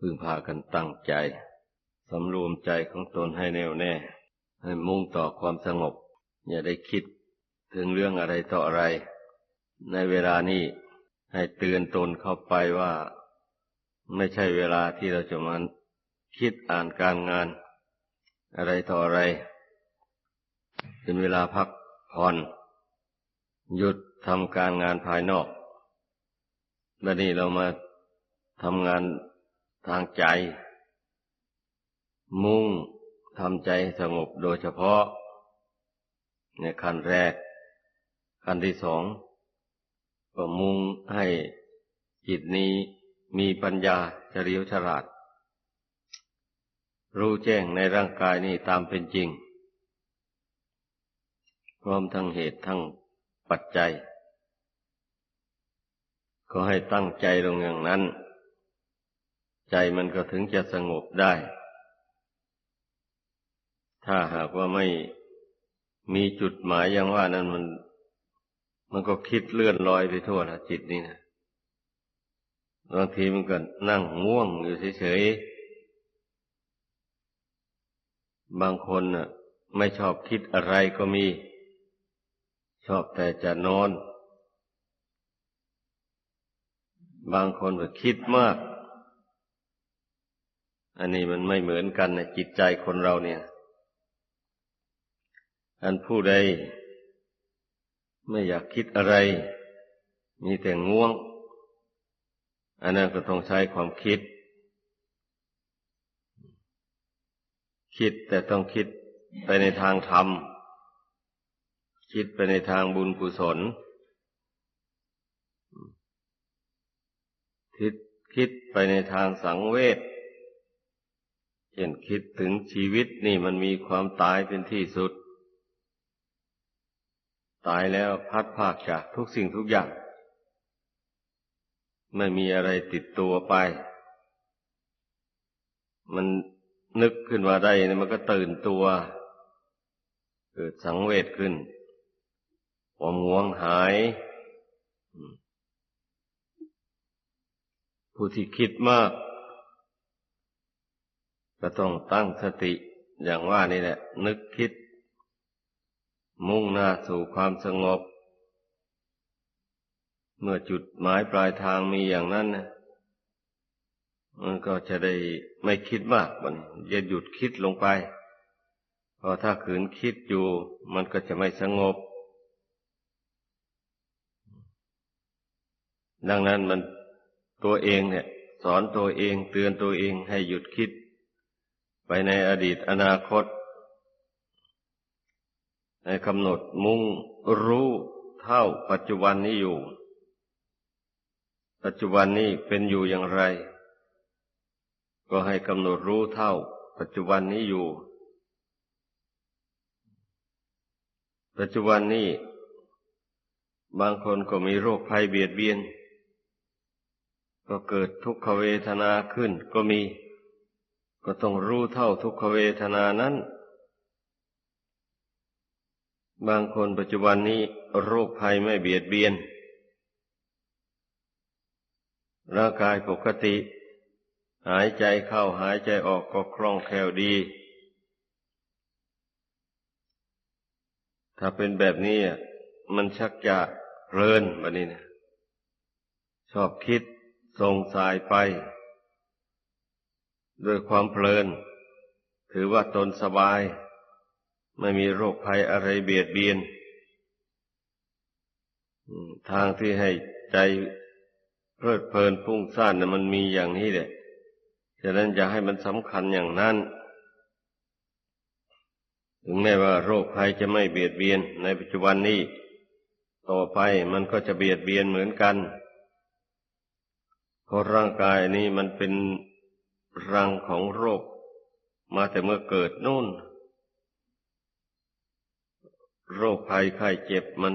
พึงพากันตั้งใจ สำรวมใจของตนให้แน่วแน่ ให้มุ่งต่อความสงบ อย่าได้คิดถึงเรื่องอะไรต่ออะไร ในเวลานี้ให้เตือนตนเข้าไปว่า ไม่ใช่เวลาที่เราจะมาคิดอ่านการงาน อะไรต่ออะไร เป็นเวลาพักผ่อนหยุดทำการงานภายนอกบัดนี้เรามาทำงาน ทางใจ มุ่งทำใจสงบโดยเฉพาะ ในขั้นแรก ขั้นที่สองก็มุ่งให้จิตนี้มีปัญญาเฉลียวฉลาด รู้แจ้งในร่างกายนี้ตามเป็นจริง พร้อมทั้งเหตุทั้งปัจจัย ก็ให้ตั้งใจลงอย่างนั้น ใจมันก็ถึงจะสงบได้ ถ้าหากว่าไม่มีจุดหมายอย่างว่านั้นมัน มันก็คิดเลื่อนลอยไปทั่วนะจิตนี่นะบางทีมันก็นั่งง่วงอยู่เฉยๆ บางคนน่ะ ไม่ชอบคิดอะไรก็มี ชอบแต่จะนอน บางคนก็คิดมาก อันนี้มันไม่เหมือนกันนะจิตใจคนเราเนี่ย อันผู้ใด ไม่อยากคิดอะไร มีแต่ง่วง อันนั้นก็ต้องใช้ความคิด คิดแต่ต้องคิดไปในทางธรรม คิดไปในทางบุญกุศลคิดคิดไปในทางสังเวช ช่นคิดถึงชีวิตนี่มันมีความตายเป็นที่สุด ตายแล้วพัดภาคจากทุกสิ่งทุกอย่าง ไม่มีอะไรติดตัวไป มันนึกขึ้นมาได้เนี่ยมันก็ตื่นตัว เกิดสังเวชขึ้นความง่วงหาย ผู้ที่คิดมาก ก็ต้องตั้งสติอย่างว่านี่แหละ นึกคิด มุ่งหน้าสู่ความสงบ เมื่อจุดหมายปลายทางมีอย่างนั้นนะมันก็จะได้ไม่คิดมากมันจะหยุดคิดลงไปเพราะถ้าขืนคิดอยู่ มันก็จะไม่สงบ ดังนั้นมันตัวเองเนี่ย สอนตัวเองเตือนตัวเองให้หยุดคิด ไปในอดีตอนาคตให้กำหนดมุ่งรู้เท่าปัจจุบันนี้อยู่ ปัจจุบันนี้เป็นอยู่อย่างไร ก็ให้กำหนดรู้เท่า ปัจจุบันนี้อยู่ ปัจจุบันนี้ บางคนก็มีโรคภัยเบียดเบียน ก็เกิดทุกขเวทนาขึ้นก็มี ก็ต้องรู้เท่าทุกขเวทนานั้น บางคนปัจจุบันนี้โรคภัยไม่เบียดเบียน ร่างกายปกติ หายใจเข้าหายใจออกก็คล่องแคล่วดี ถ้าเป็นแบบนี้มันชักจะเพลินแบบนี้นะชอบคิดส่งสายไป ด้วยความเพลิน ถือว่าตนสบาย ไม่มีโรคภัยอะไรเบียดเบียน ทางที่ให้ใจเพลิดเพลินพุ่งซ่านนะมันมีอย่างนี้แหละฉะนั้นอย่าให้มันสำคัญอย่างนั้น ถึงแม้ว่าโรคภัยจะไม่เบียดเบียนในปัจจุบันนี้ ต่อไปมันก็จะเบียดเบียนเหมือนกัน เพราะร่างกายนี้มันเป็น รังของโรค มาแต่เมื่อเกิดนู่น โรคภัยไข้เจ็บมัน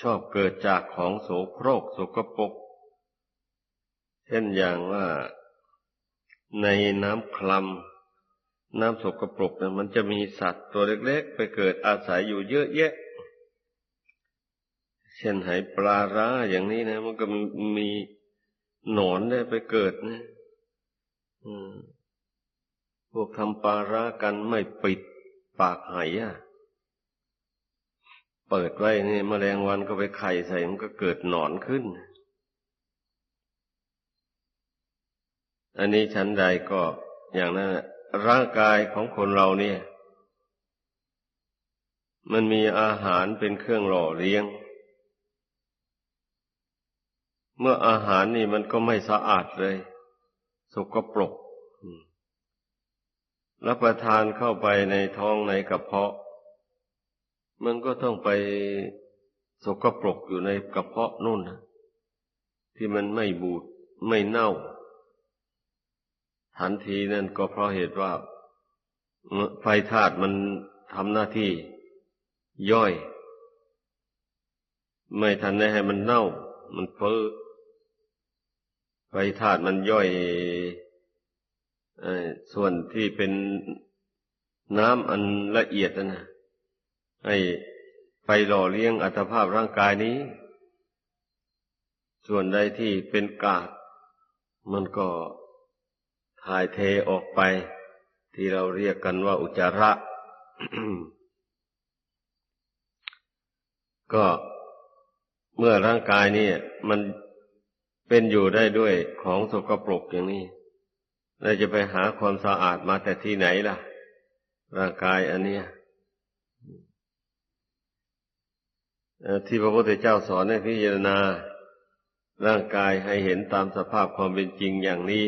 ชอบเกิดจากของโสโครกสกปรกเช่นอย่างว่าในน้ำคลำน้ำสกปรกนะมันจะมีสัตว์ตัวเล็ก ๆ ไปเกิดอาศัยอยู่เยอะแยะ เช่นไหปลาร้าอย่างนี้นะ มันก็มี หนอนได้ไปเกิดนะพวกทำปาระกันไม่ปิดปากไหอะ เปิดไว้นี่แมลงวันก็ไปไข่ใส่มันก็เกิดหนอนขึ้น อันนี้ชั้นใดก็อย่างนั้นร่างกายของคนเราเนี่ย มันมีอาหารเป็นเครื่องหล่อเลี้ยง เมื่ออาหารนี่มันก็ไม่สะอาดเลย สกปรกอืมรับประทานเข้าไปในท้องในกระเพาะ มันก็ต้องไปสกปรกอยู่ในกระเพาะนู่นนะที่มันไม่บูดไม่เน่าทันทีนั่นก็เพราะเหตุว่าไฟธาตุมันทำหน้าที่ ย่อย ไม่ทันได้ให้มันเน่า มันเพ้อ ไฟธาตุมันย่อยอส่วนที่เป็นน้ำอันละเอียดน่ะให้ไปหล่อเลี้ยงอัตภาพร่างกายนี้ ส่วนใดที่เป็นกากมันก็ถ่ายเทออกไป ที่เราเรียกกันว่าอุจจาระ ก็เมื่อร่างกายนี่มัน เป็นอยู่ได้ด้วยของสกปรกอย่างนี้เราจะไปหาความสะอาดมาแต่ที่ไหนล่ะ ร่างกายอันเนี้ยที่พระพุทธเจ้าสอนให้พิจารณา ร่างกายให้เห็นตามสภาพความเป็นจริงอย่างนี้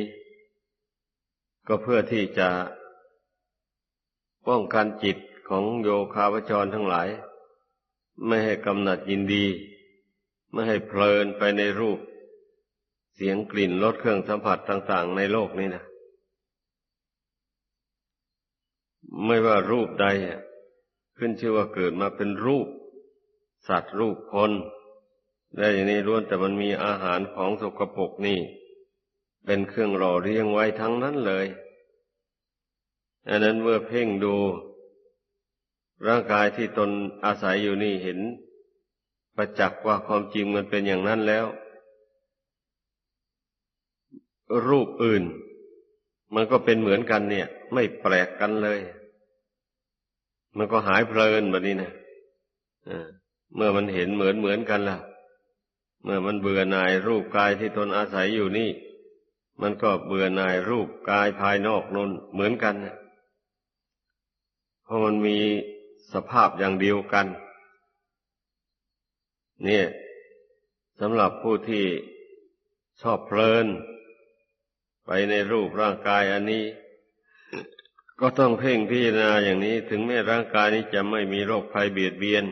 ก็เพื่อที่จะป้องกันจิตของโยคาวจรทั้งหลาย ไม่ให้กำหนัดยินดี ไม่ให้เพลินไปในรูป เสียงกลิ่นรสเครื่องสัมผัสต่าง ๆ ในโลกนี้นะไม่ว่ารูปใดขึ้นชื่อว่าเกิดมาเป็นรูป สัตว์รูปคนได้อย่างนี้ล้วนแต่มันมีอาหารของสกปรกนี่ เป็นเครื่องหล่อเลี้ยงไว้ทั้งนั้นเลยอันนั้นเมื่อเพ่งดู ร่างกายที่ตนอาศัยอยู่นี่เห็น ประจักษ์ว่าความจริงมันเป็นอย่างนั้นแล้ว รูปอื่น มันก็เป็นเหมือนกันเนี่ย ไม่แปลกกันเลย มันก็หายเพลินแบบนี้นะเมื่อมันเห็นเหมือนเหมือนกันล่ะ เมื่อมันเบื่อหน่ายรูปกายที่ตนอาศัยอยู่นี่ มันก็เบื่อหน่ายรูปกายภายนอกนนเหมือนกันนะเพราะมันมีสภาพอย่างเดียวกัน เนี่ยสำหรับผู้ที่ชอบเพลิน ไปในรูปร่างกายอันนี้ ก็ต้องเพ่งพิจารณาอย่างนี้ ถึงแม้ร่างกายนี้จะไม่มีโรคภัยเบียดเบียน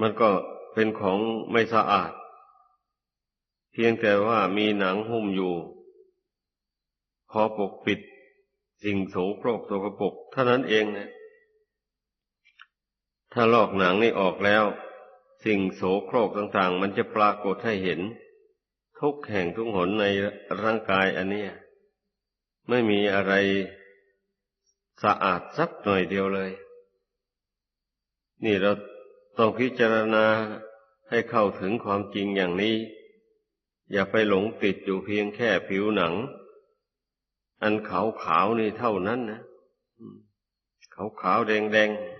มันก็เป็นของไม่สะอาด เพียงแต่ว่ามีหนังหุ้มอยู่ พอปกปิด สิ่งโสโครกโสกปกเท่านั้นเองนะถ้าลอกหนังนี่ออกแล้ว สิ่งโสโครกต่าง ๆ มันจะปรากฏให้เห็น ทุกแห่งทุกหนในร่างกายอันเนี้ยไม่มีอะไรสะอาดสักหน่อยเดียวเลย นี่เราต้องพิจารณาให้เข้าถึงความจริงอย่างนี้ อย่าไปหลงติดอยู่เพียงแค่ผิวหนัง อันขาวขาวๆนี่เท่านั้นนะขาวขาวๆแดงแดงๆ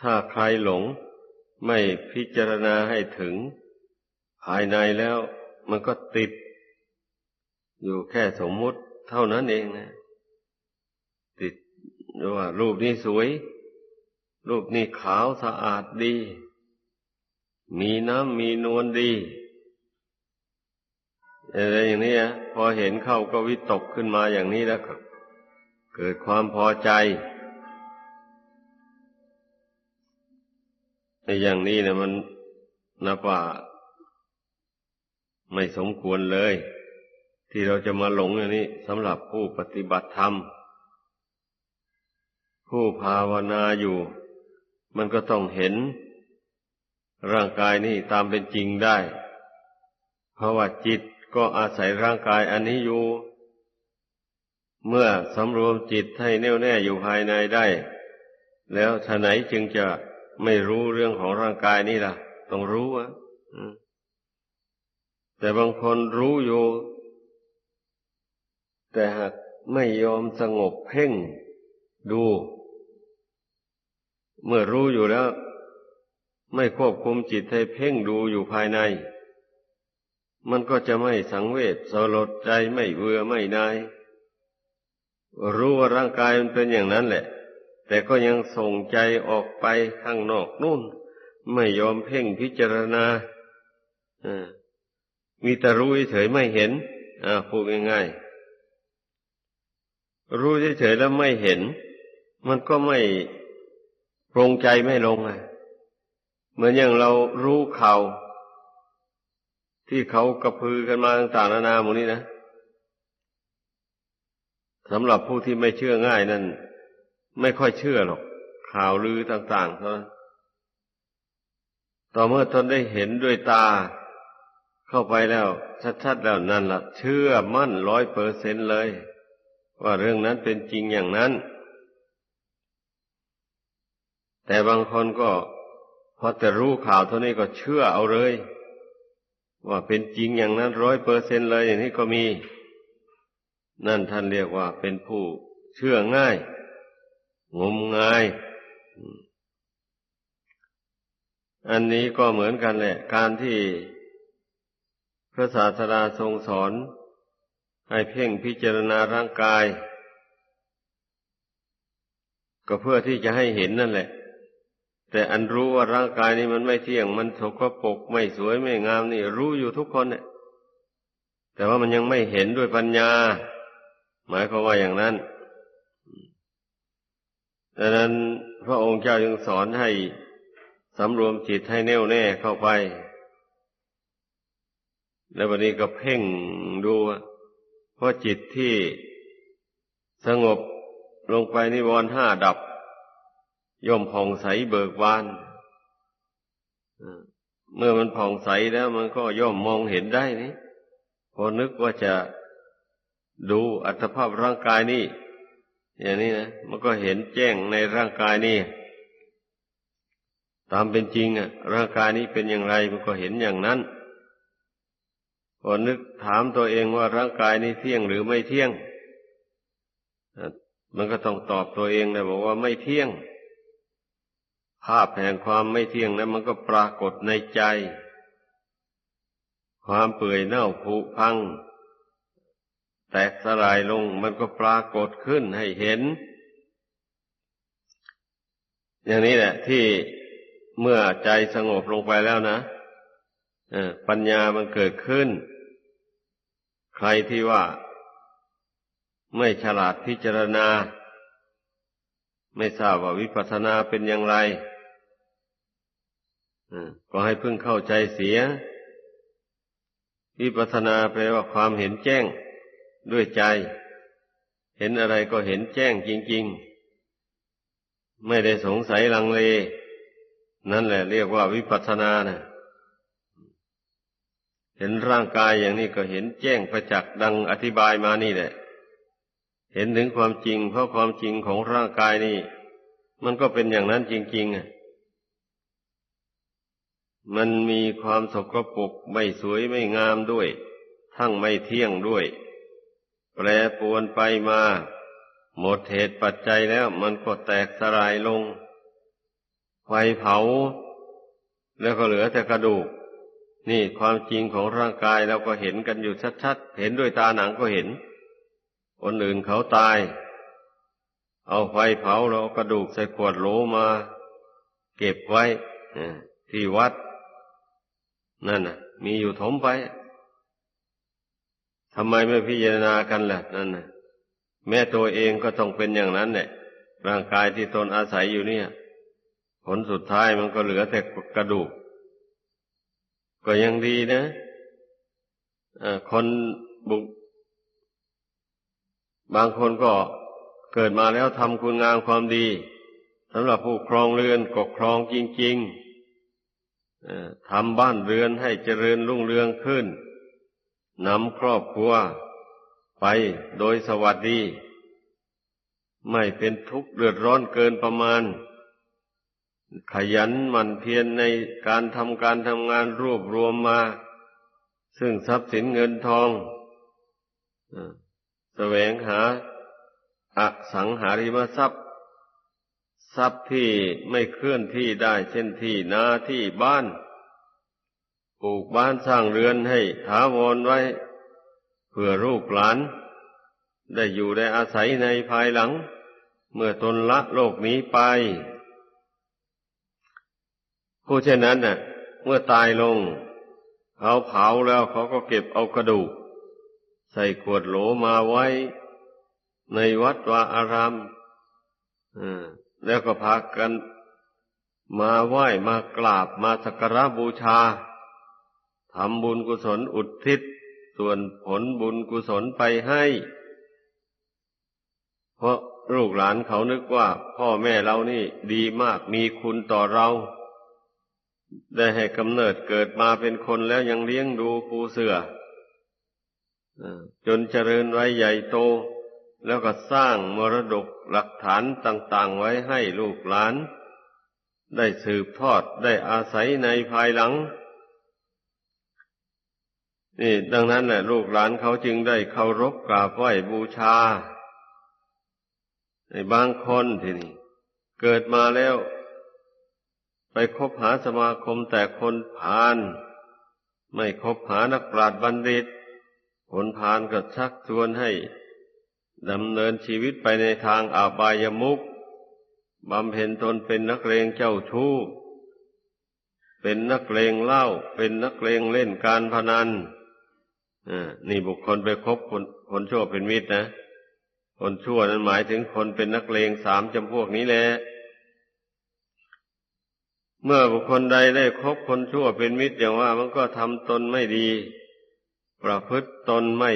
ถ้าใครหลง ไม่พิจารณาให้ถึง ภายในแล้ว มันก็ติด อยู่แค่สมมุติเท่านั้นเองนะ ติดว่า รูปนี้สวย รูปนี้ขาวสะอาดดี มีน้ำมีนวลดีอะไรอย่างนี้นะพอเห็นเข้าก็วิตกขึ้นมาอย่างนี้แล้วเกิดความพอใจ ในอย่างนี้เนี่ยมันนับว่าไม่สมควรเลย ที่เราจะมาหลงอย่างนี้สำหรับผู้ปฏิบัติธรรม ผู้ภาวนาอยู่ มันก็ต้องเห็น ร่างกายนี่ตามเป็นจริงได้ เพราะว่าจิตก็อาศัยร่างกายอันนี้อยู่ เมื่อสำรวมจิตให้แน่วแน่อยู่ภายในได้ แล้วท่าไหนจึงจะ ไม่รู้เรื่องของร่างกายนี่ล่ะ ต้องรู้อะแต่บางคนรู้อยู่ แต่หากไม่ยอมสงบเพ่งดู เมื่อรู้อยู่แล้ว ไม่ควบคุมจิตให้เพ่งดูอยู่ภายใน มันก็จะไม่สังเวชสลดใจไม่เบื่อไม่นาย รู้ว่าร่างกายมันเป็นอย่างนั้นแหละ แต่ก็ยังส่งใจออกไปข้างนอกนู่น ไม่ยอมเพ่งพิจารณาอมีแต่รู้เฉยไม่เห็นอ่าพูดง่ายๆรู้เฉยแล้วไม่เห็น มันก็ไม่ปรงใจไม่ลงอะเหมือนอย่างเรารู้ข่าวที่เขากระพือกันมาต่างๆนานาหมดนี้นะสำหรับผู้ที่ไม่เชื่อง่ายนั่น ไม่ค่อยเชื่อหรอก ข่าวลือต่างๆเท่านั้นต่อเมื่อตนได้เห็นด้วยตา เข้าไปแล้ว ชัดๆแล้วนั่นละ่ะ เชื่อมั่นร้อยเปอร์เซนเลย ว่าเรื่องนั้นเป็นจริงอย่างนั้น แต่บางคนก็พอแต่รู้ข่าวเท่านี้ก็เชื่อเอาเลย ว่าเป็นจริงอย่างนั้นร้อยเปอร์เซนเลยอย่างนี้ก็มี นั่นท่านเรียกว่าเป็นผู้เชื่อง่าย งมงาย อันนี้ก็เหมือนกันแหละ การที่พระศาสดาทรงสอน ให้เพ่งพิจารณาร่างกาย ก็เพื่อที่จะให้เห็นนั่นแหละ แต่อันรู้ว่าร่างกายนี้มันไม่เที่ยง มันสกปรกไม่สวยไม่งามนี่ รู้อยู่ทุกคนเนี่ยแต่ว่ามันยังไม่เห็นด้วยปัญญา หมายความว่าอย่างนั้น ดังนั้นพระองค์เจ้าจึงสอนให้สำรวมจิตให้แน่วแน่เข้าไป แล้ววันนี้ก็เพ่งดูเพราะจิตที่สงบลงไปนิวรณ์ห้าดับ ย่อมผ่องใสเบิกบานเมื่อมันผ่องใสแล้วมันก็ย่อมมองเห็นได้นี่พอนึกว่าจะดูอัตภาพร่างกายนี่ อย่างนี้นะมันก็เห็นแจ้งในร่างกายนี่ ตามเป็นจริงอะ ร่างกายนี้เป็นอย่างไรมันก็เห็นอย่างนั้นพอนึกถามตัวเองว่าร่างกายนี้เที่ยงหรือไม่เที่ยง มันก็ต้องตอบตัวเองนะบอกว่าไม่เที่ยง ภาพแห่งความไม่เที่ยงนั้นมันก็ปรากฏในใจ ความเปื่อยเน่าผุพัง แตกสลายลงมันก็ปรากฏขึ้นให้เห็น อย่างนี้แหละ ที่เมื่อใจสงบลงไปแล้วนะปัญญามันเกิดขึ้น ใครที่ว่า ไม่ฉลาดพิจารณา ไม่ทราบว่าวิปัสสนาเป็นอย่างไรก็ให้พึ่งเข้าใจเสีย วิปัสสนาแปลว่าความเห็นแจ้ง ด้วยใจ เห็นอะไรก็เห็นแจ้งจริง ๆ ไม่ได้สงสัยลังเล นั่นแหละเรียกว่าวิปัสสนานะเห็นร่างกายอย่างนี้ก็เห็นแจ้งประจักษ์ดังอธิบายมานี่แหละ เห็นถึงความจริง เพราะความจริงของร่างกายนี่ มันก็เป็นอย่างนั้นจริงๆอะมันมีความสกปรกไม่สวยไม่งามด้วย ทั้งไม่เที่ยงด้วย แปรปวนไปมา หมดเหตุปัจจัยแล้วมันก็แตกสลายลง ไฟเผา แล้วก็เหลือแต่กระดูก นี่ความจริงของร่างกายเราก็เห็นกันอยู่ชัดๆ เห็นด้วยตาหนังก็เห็น คนอื่นเขาตาย เอาไฟเผาเรากระดูกใส่ขวดโหลมา เก็บไว้ที่วัด นั่นน่ะ มีอยู่ถมไป ทำไมไม่พิจารณากันล่ะนั่นนะแม้ตัวเองก็ต้องเป็นอย่างนั้นแหละร่างกายที่ตนอาศัยอยู่เนี่ย ผลสุดท้ายมันก็เหลือแต่กระดูก ก็ยังดีนะคนบุก บางคนก็เกิดมาแล้วทำคุณงามความดีสำหรับผู้ครองเรือนก็ครองจริงๆทำบ้านเรือนให้เจริญรุ่งเรืองขึ้น นำครอบครัวไปโดยสวัสดี ไม่เป็นทุกข์เดือดร้อนเกินประมาณ ขยันหมั่นเพียรในการทำการทำงานรวบรวมมา ซึ่งทรัพย์สินเงินทองแสวงหาอสังหาริมทรัพย์ ทรัพย์ที่ไม่เคลื่อนที่ได้เช่นที่นาที่บ้าน ปลูกบ้านสร้างเรือนให้ถาวรไว้ เพื่อลูกหลาน ได้อยู่ได้อาศัยในภายหลัง เมื่อตนละโลกนี้ไป ผู้เช่นนั้นน่ะ เมื่อตายลงเขาเผาแล้วเขาก็เก็บเอากระดูก ใส่ขวดโหลมาไว้ ในวัดวาอารามแล้วก็พากัน มาไหว้มากราบมาสักการะบูชา ทำบุญกุศลอุทิศ ส่วนผลบุญกุศลไปให้ เพราะลูกหลานเขานึกว่า พ่อแม่เรานี่ดีมากมีคุณต่อเรา ได้ให้กำเนิดเกิดมาเป็นคนแล้วยังเลี้ยงดูปูเสืออจนเจริญไว้ใหญ่โต แล้วก็สร้างมรดกหลักฐานต่าง ๆ ไว้ให้ลูกหลาน ได้สืบทอดได้อาศัยในภายหลัง นี่ดังนั้นแหละลูกหลานเขาจึงได้เคารพกราบไหว้บูชา ในบางคนทีนี้เกิดมาแล้ว ไปคบหาสมาคมแต่คนพาลไม่คบหานักปราชญ์บัณฑิตคนพาลก็ชักชวนให้ดำเนินชีวิตไปในทางอาบายมุขบำเพ็ญตนเป็นนักเลงเจ้าชู้ เป็นนักเลงเล้าเป็นนักเลงเล่นการพนัน นี่บุคคลไปคบคนคนชั่วเป็นมิตรนะ คนชั่วนั้นหมายถึงคนเป็นนักเลงสามจำพวกนี้แหละ เมื่อบุคคลใดได้คบคนชั่วเป็นมิตรอย่างว่า มันก็ทำตนไม่ดี ประพฤติตนไม่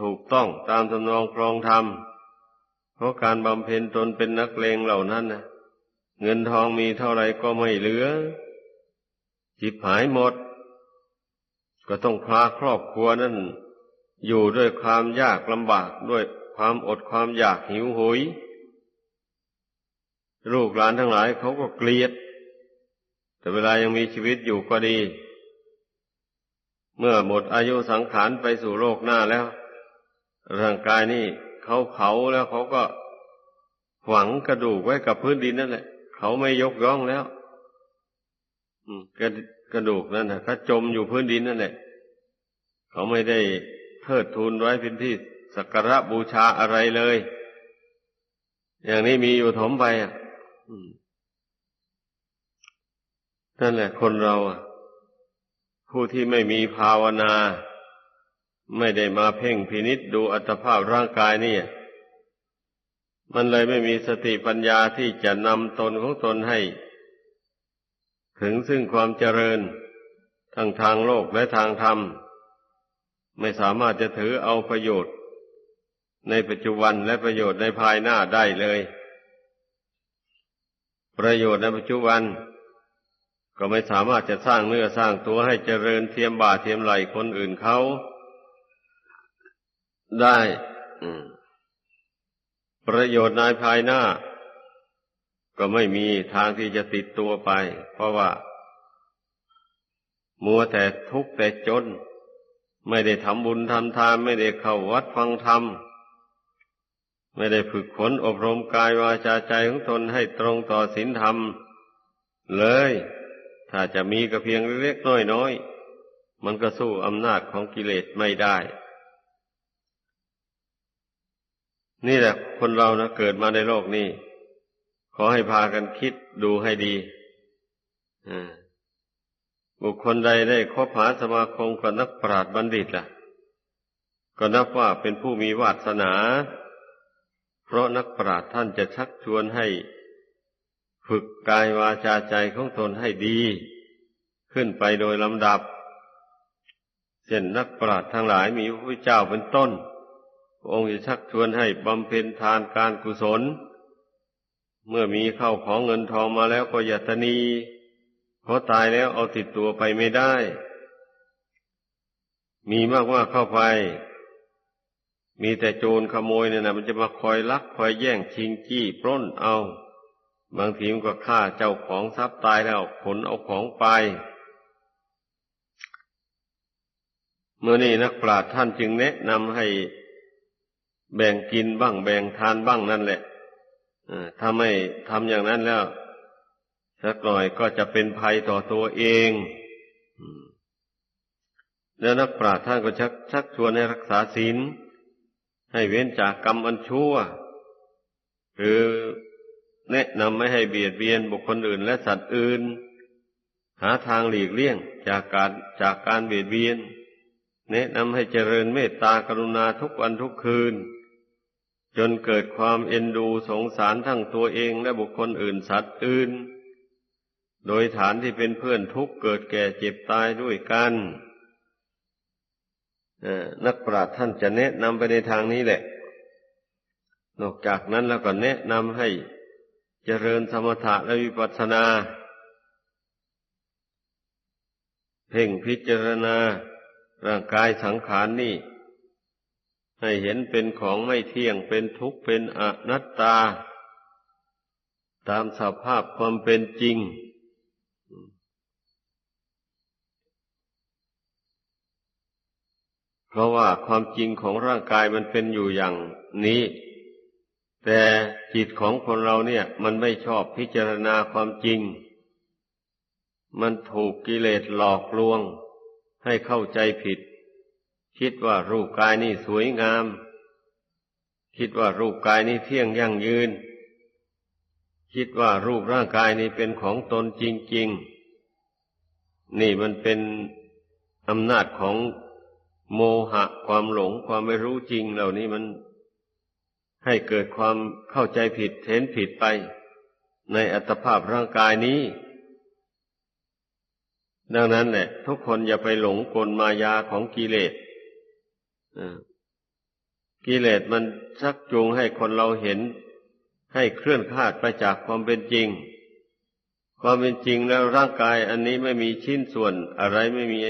ถูกต้องตามทำนองครองธรรม เพราะการบำเพ็ญตนเป็นนักเลงเหล่านั้นนะเงินทองมีเท่าไรก็ไม่เหลือจิบหายหมด ก็ต้องพาครอบครัวนั้นอยู่ด้วยความยากลำบากด้วยความอดความอยากหิวโหย ลูกหลานทั้งหลายเขาก็เกลียด แต่เวลายังมีชีวิตอยู่ก็ดี เมื่อหมดอายุสังขารไปสู่โลกหน้าแล้ว ร่างกายนี่เขาเผาแล้วเขาก็ฝังกระดูกไว้กับพื้นดินนั่นแหละ เขาไม่ยกย่องแล้วอืมกระ กระดูกนั่นนะก็จมอยู่พื้นดินนั่นแหละเขาไม่ได้เทิดทูนไว้เป็นที่สักการะบูชาอะไรเลย อย่างนี้มีอยู่ถมไปอะนั่นแหละ คนเราอะ ผู้ที่ไม่มีภาวนา ไม่ได้มาเพ่งพินิษดูอัตภาพร่างกายนี่มันเลยไม่มีสติปัญญาที่จะนำตนของตนให้ ถึงซึ่งความเจริญ ทั้งทางโลกและทางธรรม ไม่สามารถจะถือเอาประโยชน์ ในปัจจุบันและประโยชน์ในภายหน้าได้เลย ประโยชน์ในปัจจุบัน ก็ไม่สามารถจะสร้างเนื้อสร้างตัวให้เจริญเทียมบ่าเทียมไหลคนอื่นเขาได้ประโยชน์ในภายหน้า ก็ไม่มีทางที่จะติดตัวไป เพราะว่า มัวแต่ทุกข์แต่จน ไม่ได้ทำบุญทำทานไม่ได้เข้าวัดฟังธรรมไม่ได้ฝึกฝนอบรมกายวาจาใจของตนให้ตรงต่อศีลธรรม เลย ถ้าจะมีก็เพียงเล็กน้อยน้อยมันก็สู้อำนาจของกิเลสไม่ได้ นี่แหละคนเรานะเกิดมาในโลกนี้ อให้พากันคิดดูให้ดีบุคคลใดได้คบหาสมาคมกับนักปราชญ์บัณฑิตล่ะ ก็นับว่าเป็นผู้มีวาสนา เพราะนักปราชญ์ท่านจะชักชวนให้ ฝึกกายวาจาใจของตนให้ดี ขึ้นไปโดยลำดับเช่นนักปราชญ์ทั้งหลายมีพระพุทธเจ้าเป็นต้น องค์จะชักชวนให้บำเพ็ญทานการกุศล เมื่อมีเข้าของเงินทองมาแล้วก็อย่าตนีเพราะตายแล้วเอาติดตัวไปไม่ได้ มีมากว่าเข้าไป มีแต่โจรขโมยเนี่ยนะมันจะมาคอยลัก คอยแย่งชิงจี้ปล้นเอา บางทีมันก็ฆ่าเจ้าของทรัพย์ตายแล้วขนเอาของไป เมื่อนี้นักปราชญ์ท่านจึงแนะนำให้แบ่งกินบ้างแบ่งทานบ้างนั่นแหละ ถ้าไม่ทำอย่างนั้นแล้วสักหน่อยก็จะเป็นภัยต่อตัวเองแล้วนักปราชญ์ท่านก็ชักชักชวนให้รักษาศีลให้เว้นจากกรรมอันชั่ว หรือแนะนำไม่ให้เบียดเบียนบุคคลอื่นและสัตว์อื่น หาทางหลีกเลี่ยงจากการจากการเบียดเบียน แนะนำให้เจริญเมตตากรุณาทุกวันทุกคืน จนเกิดความเอ็นดูสงสารทั้งตัวเองและบุคคลอื่นสัตว์อื่น โดยฐานที่เป็นเพื่อนทุกเกิดแก่เจ็บตายด้วยกันนักปราชญ์ท่านจะแนะนำไปในทางนี้แหละ นอกจากนั้นแล้วก็แนะนำให้เจริญสมถะและวิปัสสนา เพ่งพิจารณาร่างกายสังขารนนี่ ให้เห็นเป็นของไม่เที่ยงเป็นทุกข์เป็นอนัตตา ตามสภาพความเป็นจริง เพราะว่าความจริงของร่างกายมันเป็นอยู่อย่างนี้ แต่จิตของคนเราเนี่ย มันไม่ชอบพิจารณาความจริง มันถูกกิเลสหลอกลวง ให้เข้าใจผิด คิดว่ารูปกายนี่สวยงาม คิดว่ารูปกายนี้เที่ยงยั่งยืน คิดว่ารูปร่างกายนี้เป็นของตนจริง ๆ นี่มันเป็นอำนาจของโมหะความหลงความไม่รู้จริงเหล่านี้มันให้เกิดความเข้าใจผิดเห็นผิดไป ในอัตภาพร่างกายนี้ ดังนั้นแหละทุกคนอย่าไปหลงกลมายาของกิเลส กิเลสมันชักจูงให้คนเราเห็น ให้เคลื่อนคลาดไปจากความเป็นจริง ความเป็นจริงแล้วร่างกายอันนี้ไม่มีชิ้นส่วนอะไรไม่มี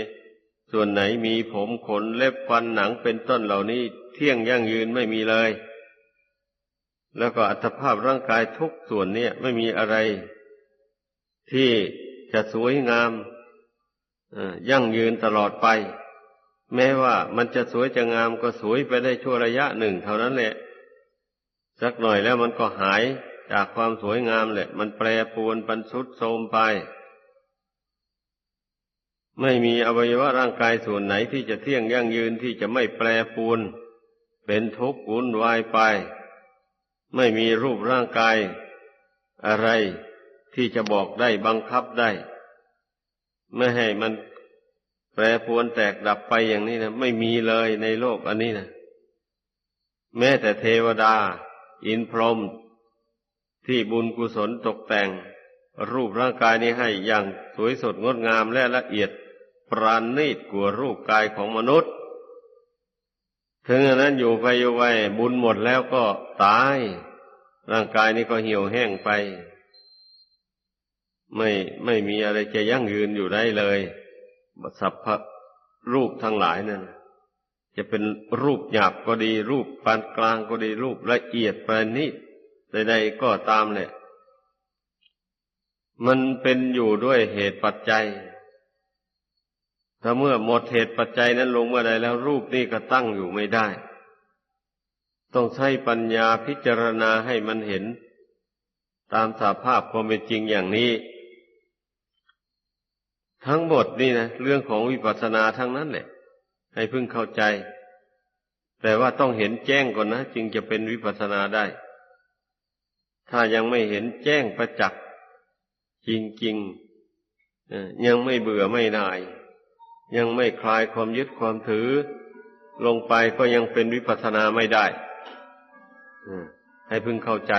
ส่วนไหนมีผมขนเล็บฟันหนังเป็นต้นเหล่านี้เที่ยงยั่งยืนไม่มีเลย แล้วก็อัตภาพร่างกายทุกส่วนเนี่ยไม่มีอะไร ที่จะสวยงามยั่งยืนตลอดไป แม้ว่ามันจะสวยจะงามก็สวยไปได้ชั่วระยะหนึ่งเท่านั้นแหละ สักหน่อยแล้วมันก็หายจากความสวยงามแหละ มันแปรปวนปันสุดโทมไป ไม่มีอวัยวะร่างกายส่วนไหนที่จะเที่ยงยั่งยืนที่จะไม่แปรปวนเป็นทุกข์วุ่นวายไป ไม่มีรูปร่างกาย อะไรที่จะบอกได้บังคับได้ ไม่ให้มัน รปรวนแตกดับไปอย่างนี้นะไม่มีเลยในโลกอันนี้นะแม้แต่เทวดา อินพรหมที่บุญกุศลตกแต่ง รูปร่างกายนี้ให้อย่างสวยสดงดงามและละเอียดปราณีตกว่ารูปกายของมนุษย์ ถึงอันนั้นอยู่ไปอยู่ไปบุญหมดแล้วก็ตาย ร่างกายนี้ก็เหี่ยวแห้งไป ไม่ไม่มีอะไรจะยั่งยืนอยู่ได้เลย สัพพรูปทั้งหลายนั่นจะเป็นรูปหยาบก็ดี รูปปานกลางก็ดี รูปละเอียดประณีตใดๆก็ตามแหละมันเป็นอยู่ด้วยเหตุปัจจัย ถ้าเมื่อหมดเหตุปัจจัยนั้นลงเมื่อใดแล้วรูปนี้ก็ตั้งอยู่ไม่ได้ ต้องใช้ปัญญาพิจารณาให้มันเห็น ตามสาภาพความเป็นจริงอย่างนี้ ทั้งหมดนี่นะเรื่องของวิปัสสนาทั้งนั้นแหละ ให้พึ่งเข้าใจ แต่ว่าต้องเห็นแจ้งก่อนนะจึงจะเป็นวิปัสสนาได้ ถ้ายังไม่เห็นแจ้งประจักษ์จริงๆยังไม่เบื่อไม่นาย ยังไม่คลายความยึดความถือ ลงไปก็ยังเป็นวิปัสสนาไม่ได้ให้พึ่งเข้าใจ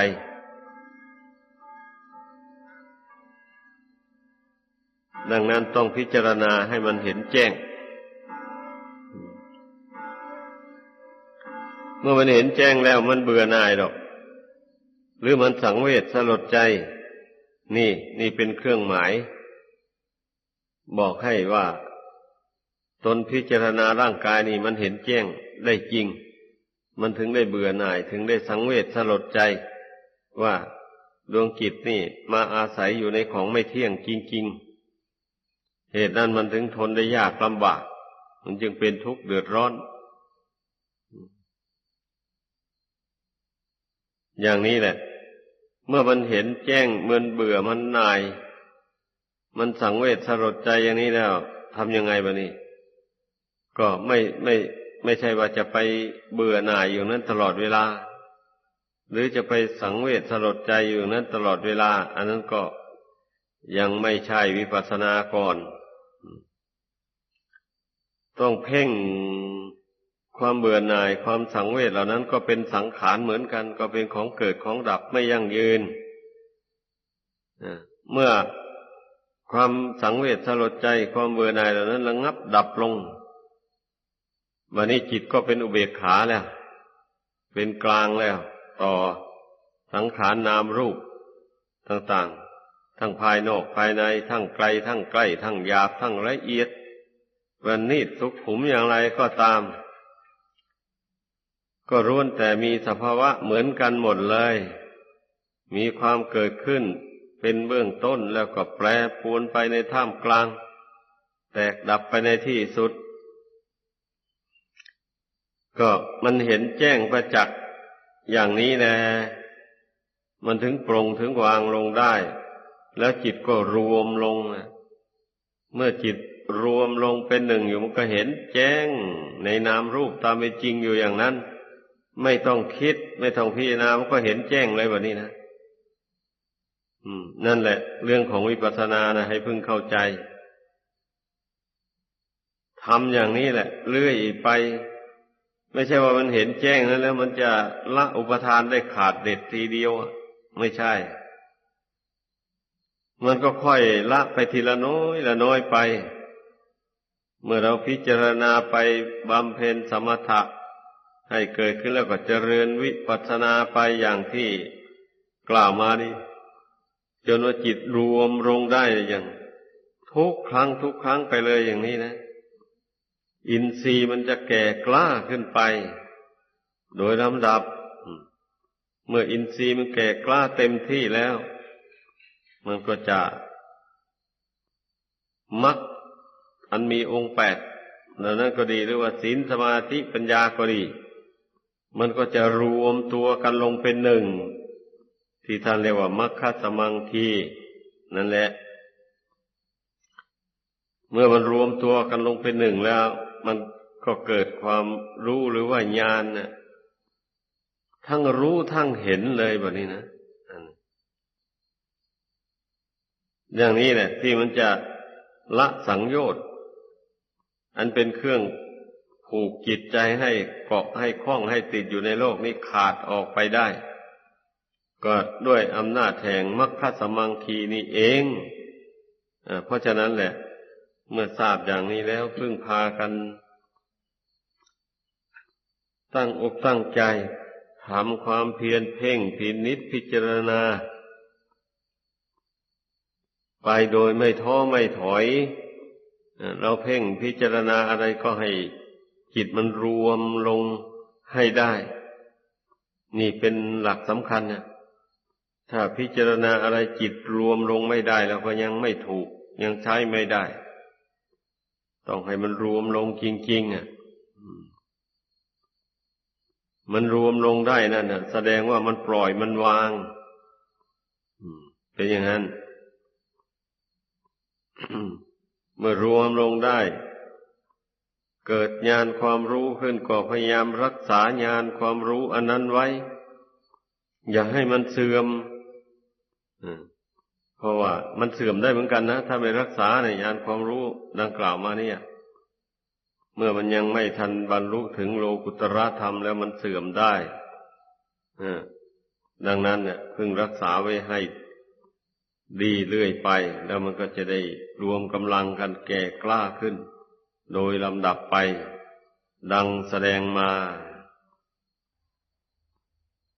ดังนั้นต้องพิจารณาให้มันเห็นแจ้ง เมื่อมันเห็นแจ้งแล้วมันเบื่อหน่ายหรอก หรือมันสังเวชสลดใจ นี่ นี่เป็นเครื่องหมาย บอกให้ว่า ตนพิจารณาร่างกายนี่มันเห็นแจ้งได้จริง มันถึงได้เบื่อหน่าย ถึงได้สังเวชสลดใจ ว่าดวงจิตนี่มาอาศัยอยู่ในของไม่เที่ยงจริง ๆ เหตุนั้นมันถึงทนได้ยากลำบาก มันจึงเป็นทุกข์เดือดร้อน อย่างนี้แหละ เมื่อมันเห็นแจ้งเมันเบื่อมันนาย มันสังเวชสลดใจอย่างนี้แล้วทำยังไงบะนี่ก็ไม่ไม่ไม่ใช่ว่าจะไปเบื่อหน่ายอยู่นั้นตลอดเวลา หรือจะไปสังเวชสลดใจอยู่นั้นตลอดเวลา อันนั้นก็ยังไม่ใช่วิปัสสนาก่อน ต้องเพ่งความเบื่อหน่ายความสังเวชเหล่านั้นก็เป็นสังขารเหมือนกัน ก็เป็นของเกิดของดับไม่ยั่งยืนเมื่อความสังเวชสลดใจความเบื่อหน่ายเหล่านั้นระงับดับลงวันนี้จิตก็เป็นอุเบกขาแล้ว เป็นกลางแล้ว ต่อสังขารนามรูปต่าง ๆ ทั้งภายนอกภายในทั้งไกล ทั้งใกล้ ทั้งหยาบทั้งละเอียด วันนี้สุขขุมอย่างไรก็ตาม ก็ร้วนแต่มีสภาวะเหมือนกันหมดเลย มีความเกิดขึ้นเป็นเบื้องต้นแล้วก็แปรปรวนไปในท่ามกลาง แตกดับไปในที่สุด ก็มันเห็นแจ้งประจักษ์อย่างนี้แนะมันถึงปรงถึงวางลงได้ แล้วจิตก็รวมลง เมื่อจิต รวมลงเป็นหนึ่งอยู่มันก็เห็นแจ้งในนามรูปตามเป็นจริงอยู่อย่างนั้น ไม่ต้องคิด ไม่ต้องพิจารณามันก็เห็นแจ้งเลยแบบนี้นะนั่นแหละ เรื่องของวิปัสสนานะให้พึ่งเข้าใจทำอย่างนี้แหละ เรื่อยไป ไม่ใช่ว่ามันเห็นแจ้งนั้นแล้ว มันจะละอุปทานได้ขาดเด็ดทีเดียวไม่ใช่ มันก็ค่อยละไปทีละน้อยละน้อยไป เมื่อเราพิจารณาไปบำเพ็ญสมถะ ให้เกิดขึ้นแล้วก็เจริญวิปัสสนาไปอย่างที่กล่าวมานี้จนว่าจิตรวมลงได้อย่าง ทุกครั้งทุกครั้งไปเลยอย่างนี้นะ อินทรีย์มันจะแก่กล้าขึ้นไป โดยลำดับ เมื่ออินทรีย์มันแก่กล้าเต็มที่แล้ว มันก็จะมัก อันมีองค์แปดนั่นก็ดีหรือว่าศีลสมาธิปัญญาก็ดี มันก็จะรวมตัวกันลงเป็นหนึ่ง ที่ท่านเรียกว่ามัคคสมังคีนั่นแหละ เมื่อมันรวมตัวกันลงเป็นหนึ่งแล้ว มันก็เกิดความรู้หรือว่าญาณนะทั้งรู้ทั้งเห็นเลยแบบนี้นะอย่างนี้แหละที่มันจะละสังโยชน์ อันเป็นเครื่องผูกจิตใจให้เกาะให้คล้องให้ติดอยู่ในโลกนี้ขาดออกไปได้ ก็ด้วยอำนาจแห่งมรรคสมังคีนี่เองอเพราะฉะนั้นแหละ เมื่อทราบอย่างนี้แล้วพึ่งพากัน ตั้งอกตั้งใจทำความเพียรเพ่งพินิษพิจารณา ไปโดยไม่ท้อไม่ถอย เราเพ่งพิจารณาอะไรก็ให้จิตมันรวมลงให้ได้ นี่เป็นหลักสำคัญนะถ้าพิจารณาอะไรจิตรวมลงไม่ได้แล้วก็ยังไม่ถูก ยังใช้ไม่ได้ ต้องให้มันรวมลงจริงๆอะมันรวมลงได้นั่นน่ะแสดงว่ามันปล่อยมันวางเป็นอย่างนั้น เมื่อรวมลงได้ เกิดญาณความรู้ขึ้นก็พยายามรักษาญาณความรู้อันนั้นไว้ อย่าให้มันเสื่อมเพราะว่ามันเสื่อมได้เหมือนกันนะ ถ้าไม่รักษาในญาณความรู้ดังกล่าวมาเนี่ย เมื่อมันยังไม่ทันบรรลุถึงโลกุตระธรรมแล้วมันเสื่อมได้ดังนั้นเนี่ยพึงรักษาไว้ให้ ดีเรื่อยไป แล้วมันก็จะได้รวมกำลังกันแก่กล้าขึ้น โดยลำดับไป ดังแสดงมา